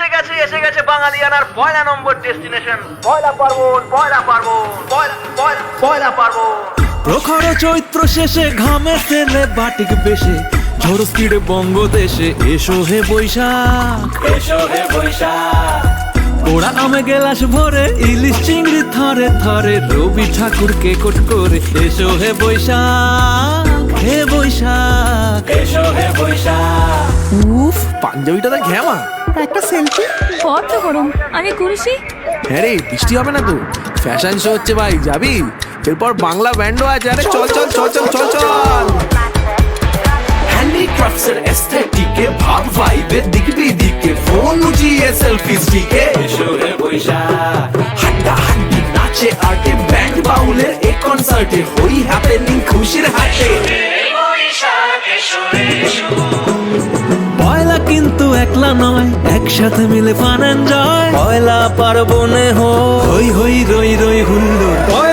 এসে গেছে এসে গেছে বাঙালিয়ানার পয়লা নম্বর ডেস্টিনেশন পয়লা পার্বণ পয়লা পার্বণ পয়লা পয়লা পয়লা পার্বণ। প্রখর চৈত্র শেষে ঘামে তেলে বাটিক বেশে। ঝড় স্পিডে বঙ্গদেশে এসো হে বৈশাখ। এসো হে বৈশাখ। ওরা আমে গেলাস ভরে ইলিশ চিংড়ি থরে থরে রবি ঠাকুর কে কোট করে। এসো হে বৈশাখ হে বৈশাখ। এসো হে বৈশাখ। পাঞ্জাবিটা তো ঘ্যামা একটা সেলফি বড্ড গরম আমি কুরুষি হ্যাঁ রে বৃষ্টি হবে না তো। ফ্যাশন শো হচ্ছে ভাই যাবি? এরপর বাংলা ব্যান্ডও আছে। আরে চল চল চল চল চল চল। হ্যান্ডিক্রাফটস এর এস্থেটিকে ভাব ভাইবের দিক বিদিকে। ফোন উঠিয়ে সেলফি স্টিকে হে বৈশাখ। হাড্ডা হাড্ডি নাচে আর্টে ব্যান্ড বাউলের এ কনসার্টে হই হ্যাপেনিং খুশির হাটে। একলা নয় একসাথে মিলে ফান এনজয় পয়লা পার্বণে হই হই রই রই হুল্লোড়।